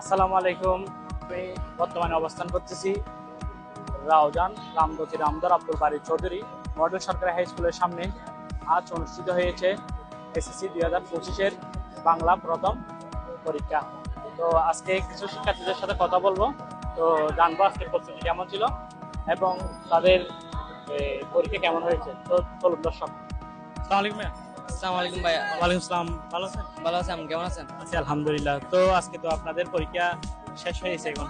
আসসালামু আলাইকুম। আমি বর্তমানে অবস্থান করতেছি রাউজান, রামগতি রামদার, আব্দুল বাড়ি চৌধুরী, মডেল সরকারি হাই স্কুলের সামনে। আজ অনুষ্ঠিত হয়েছে এসএসসি দুই হাজার পঁচিশের বাংলা প্রথম পরীক্ষা। তো আজকে কিছু শিক্ষার্থীদের সাথে কথা বলব। তো জানব আজকে প্রস্তুতি কেমন ছিল এবং তাদের পরীক্ষা কেমন হয়েছে। তো চলুন দর্শক। আসসালামু আলাইকুম। আসসালামু আলাইকুম ভাইয়া ওয়ালাইকুম আসসালাম। ভালো আছেন? ভালো আছেন কেমন আছেন? আছি আলহামদুলিল্লাহ। তো আজকে তো আপনাদের পরীক্ষা শেষ হয়েছে এখন।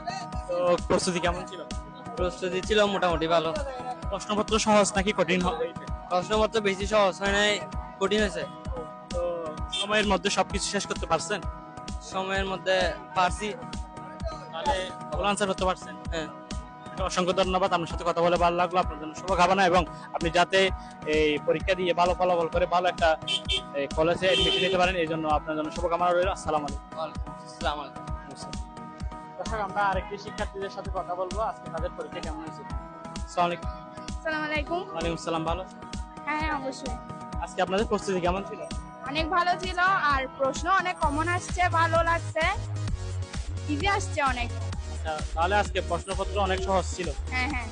তো প্রস্তুতি কেমন ছিল? প্রস্তুতি ছিল মোটামুটি ভালো। প্রশ্নপত্র সহজ নাকি কঠিন? হবে প্রশ্নপত্র বেশি সহজ হয় নাই কঠিন হয়েছে। তো সময়ের মধ্যে সবকিছু শেষ করতে পারছেন? সময়ের মধ্যে পারছি। তাহলে ভালো আনসার করতে পারছেন? হ্যাঁ। তো অসংখ্য ধন্যবাদ। আপনার সাথে কথা বলে ভালো লাগল। আপনার জন্য শুভকামনা এবং আপনি যাতে এই পরীক্ষা দিয়ে ভালো ফলাফল করে ভালো একটা কলেজে এডমিশন নিতে পারেন এই জন্য আপনার জন্য শুভকামনা রইল। আসসালামু আলাইকুম। দর্শক আমরা আরেকটি শিক্ষার্থীদের সাথে কথা বলব। আজকে তাদের পরীক্ষা কেমন হয়েছে? আসসালামু আলাইকুম। আসসালামু আলাইকুম। ওয়ালাইকুম আসসালাম। ভালো? হ্যাঁ অবশ্যই। আজকে আপনাদের প্রস্তুতি কেমন ছিল? অনেক ভালো ছিল আর প্রশ্ন অনেক কমন আসছে ভালো লাগছে। ইজি আসছে অনেক। আচ্ছা, তাহলে আজকে প্রশ্নপত্র অনেক সহজ ছিল। হ্যাঁ হ্যাঁ।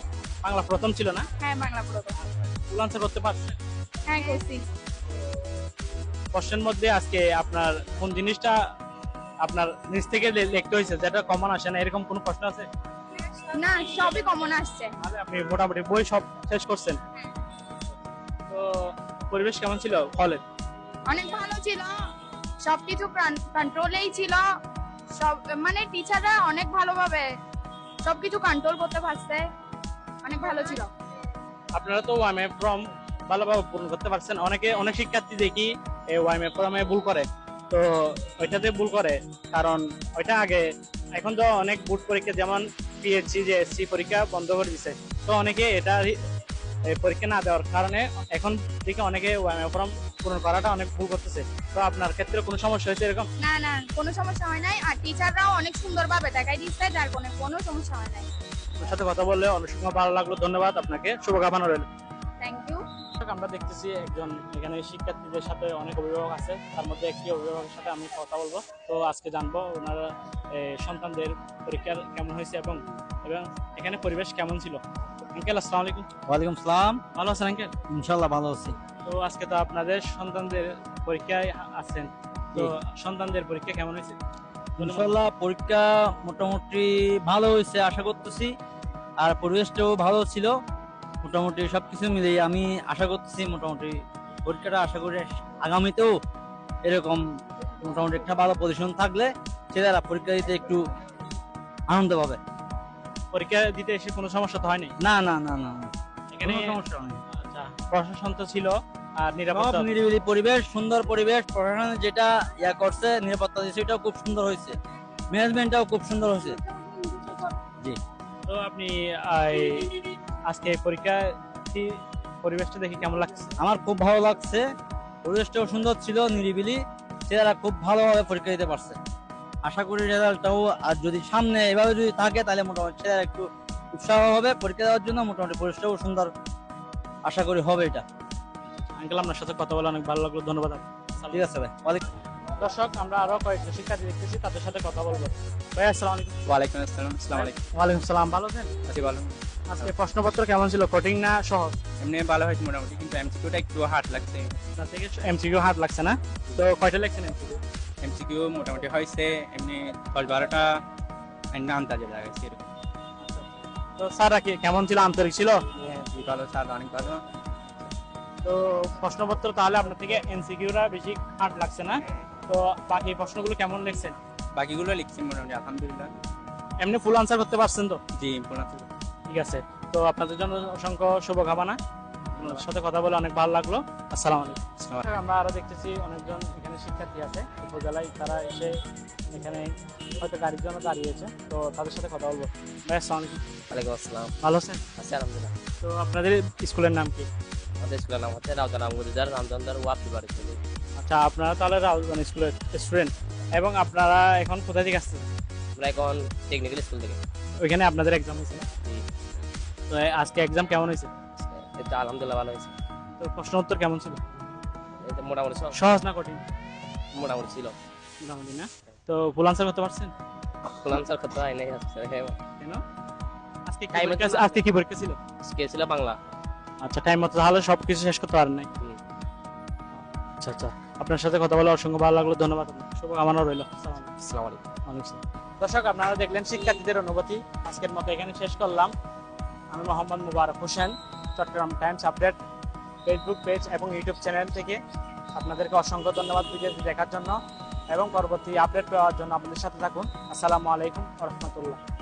বাংলা প্রথম ছিল না? হ্যাঁ বাংলা প্রথম। ফুল আনসার করতে পারছেন? হ্যাঁ করছি। প্রশ্নের মধ্যে আজকে আপনার কোন জিনিসটা আপনার নিজ থেকে লিখতে হয়েছে? যেটা কমন আসে না এরকম কোনো প্রশ্ন আছে? না সবই কমন আসছে। তাহলে আপনি মোটামুটি বই সব শেষ করছেন। তো পরিবেশ কেমন ছিল? কলেজ অনেক ভালো ছিল। সবকিছু কন্ট্রোলেই ছিল। সব মানে টিচাররা অনেক ভালোভাবে সবকিছু কন্ট্রোল করতে পারছে। অনেক ভালো ছিল। আপনারা তো ওয়াইমে ফর্ম ভালোভাবে পূরণ করতে পারছেন। অনেকে, অনেক শিক্ষার্থী দেখি এই ওয়াইমে ফর্মে ভুল করে। তো ওইটাতে ভুল করে। কারণ ওইটা আগে, এখন তো অনেক বুট পরীক্ষা, যেমন পিএসসি যে এসসি পরীক্ষা বন্ধ করে দিছে। তো অনেকে এটা পরীক্ষা না দেওয়ার কারণে এখন থেকে অনেকে ফর্ম পূরণ করাটা অনেক ভুল করতেছে। তো আপনার ক্ষেত্রে কোনো সমস্যা হয়েছে এরকম? না না কোনো সমস্যা হয় নাই। আর টিচাররাও অনেক সুন্দরভাবে দেখাই দিচ্ছে যার কোনো কোনো সমস্যা হয় নাই। আপনার সাথে কথা বললে অনেক সময় ভালো লাগল। ধন্যবাদ আপনাকে। শুভকামনা রইল। থ্যাংক ইউ আমরা দেখতেছি একজন এখানে শিক্ষার্থীদের সাথে অনেক অভিভাবক আছে। তার মধ্যে একটি অভিভাবকের সাথে আমি কথা বলব। তো আজকে জানব ওনারা সন্তানদের পরীক্ষা কেমন হয়েছে এবং এবং এখানে পরিবেশ কেমন ছিল? আঙ্কেল আসসালামু আলাইকুম। ওয়ালাইকুম সালাম। ভালো আছেন আঙ্কেল? ইনশাল্লাহ ভালো আছি। তো আজকে তো আপনাদের সন্তানদের পরীক্ষায় আছেন। তো সন্তানদের পরীক্ষা কেমন হয়েছে? ইনশাল্লাহ পরীক্ষা মোটামুটি ভালো হয়েছে আশা করতেছি। আর পরিবেশটাও ভালো ছিল। মোটামুটি সবকিছু মিলিয়ে আমি আশা করতেছি মোটামুটি পরীক্ষাটা আশা করি আগামীতেও এরকম মোটামুটি একটা ভালো পজিশন থাকলে ছেলেরা পরীক্ষা দিতে একটু আনন্দ পাবে। পরীক্ষা দিতে এসে কোনো সমস্যা তো হয়নি না না না না। এখানে সমস্যা নেই। আচ্ছা প্রশাসন তো ছিল আর নিরাপত্তা নিরিবিলি পরিবেশ সুন্দর পরিবেশ। প্রশাসন যেটা ইয়া করছে নিরাপত্তা দিয়েছে এটাও খুব সুন্দর হয়েছে। ম্যানেজমেন্টটাও খুব সুন্দর হয়েছে। জি। তো আপনি আজকে পরীক্ষা পরিবেশটা দেখে কেমন লাগছে? আমার খুব ভালো লাগছে। পরিবেশটাও সুন্দর ছিল নিরিবিলি। ছেলেরা খুব ভালোভাবে পরীক্ষা দিতে পারছে। আশা করি রেজাল্টটাও আর যদি সামনে এভাবে যদি থাকে তাহলে মোটামুটি ছেলেরা একটু উৎসাহ হবে পরীক্ষা দেওয়ার জন্য মোটামুটি পরিবেশটাও সুন্দর। আশা করি হবে এটা। আঙ্কেল আপনার সাথে কথা বলে অনেক ভালো লাগল। ধন্যবাদ ঠিক আছে ভাই ওয়ালাইকুম। দর্শক আমরা আরও কয়েকজন শিক্ষার্থী দেখতেছি তাদের সাথে কথা বলব। ভাই আসসালামু আলাইকুম। ওয়ালাইকুম আসসালাম আসসালামু আলাইকুম। ওয়ালাইকুম সালাম ভালো আছেন? আছি ভালো। আজকে প্রশ্নপত্র কেমন ছিল কঠিন না সহজ? এমনি ভালো হয়েছে মোটামুটি কিন্তু এমসিকিউটা একটু হার্ড লাগছে। এমসিকিউ হার্ড লাগছে না? তো কয়টা লিখছেন এমসিকিউ এমসিকিউ মোটামুটি হয়েছে এমনি দশ বারোটা আন্দাজে লাগাইছে এরকম তো স্যার কি কেমন ছিল? আন্তরিক ছিল? ভালো স্যার অনেক ভালো। তো প্রশ্নপত্র তাহলে আপনার থেকে এমসিকিউরা বেশি হার্ড লাগছে না? তো বাকি প্রশ্নগুলো কেমন লিখছেন? বাকিগুলো লিখছি মোটামুটি আলহামদুলিল্লাহ। এমনি ফুল আনসার করতে পারছেন তো? জি পূর্ণাঙ্গ ঠিক আছে। তো আপনাদের জন্য অসংখ্য শুভকামনা। সাথে কথা বলে অনেক ভালো লাগল। আসসালামু আলাইকুম। আমরা দেখতেছি অনেকজন এখানে শিক্ষার্থী আছে। উপজেলায় তারা এসে এখানে হয়তো গাড়ির জন্য দাঁড়িয়েছে। তো তাদের সাথে কথা বলব। ভাই আসসালামু ওয়ালাইকুম আসসালাম। ভালো আছেন? আছি আলহামদুলিল্লাহ। তো আপনাদের স্কুলের নাম কি? আমাদের স্কুলের নাম হচ্ছে রাউজান আমগুজার রামচন্দ্র ওয়াপি বাড়ি আচ্ছা আপনারা তাহলে রাউজান স্কুলের স্টুডেন্ট এবং আপনারা এখন কোথা থেকে আসছেন? আমরা এখন টেকনিক্যাল স্কুল থেকে। ওইখানে আপনাদের এক্সাম হয়েছে তো আজকে এক্সাম কেমন হয়েছে? আলহামদুলিল্লাহ ভালো হয়েছে। তো প্রশ্ন উত্তর কেমন ছিল? মোটামুটি সহজ না কঠিন? মোটামুটি ছিল। মোটামুটি না? তো ফুল আনসার করতে পারছেন? ফুল আনসার করতে হয় নাই কেন? আজকে কি পরীক্ষা- আজকে কি পরীক্ষা ছিল? আজকে ছিল বাংলা। আচ্ছা টাইম মতো তাহলে সবকিছু শেষ করতে পারেন নাই? আচ্ছা আচ্ছা। আপনার সাথে কথা বলে অসংখ্য ভালো লাগল ধন্যবাদ। শুভকামনা রইল। আসসালামু আলাইকুম। দর্শক আপনারা দেখলেন শিক্ষার্থীদের অনুভূতি। আজকের মতো এখানে শেষ করলাম। আমি Mohammad Mubarak Hossain Chattogram times update. Facebook page এবং ইউটিউব চ্যানেল থেকে আপনাদেরকে অসংখ্য ধন্যবাদ ভিডিওটি দেখার জন্য এবং পরবর্তী আপডেট পাওয়ার জন্য আপনাদের সাথে থাকুন। আসসালামু আলাইকুম রহমতুল্লাহ।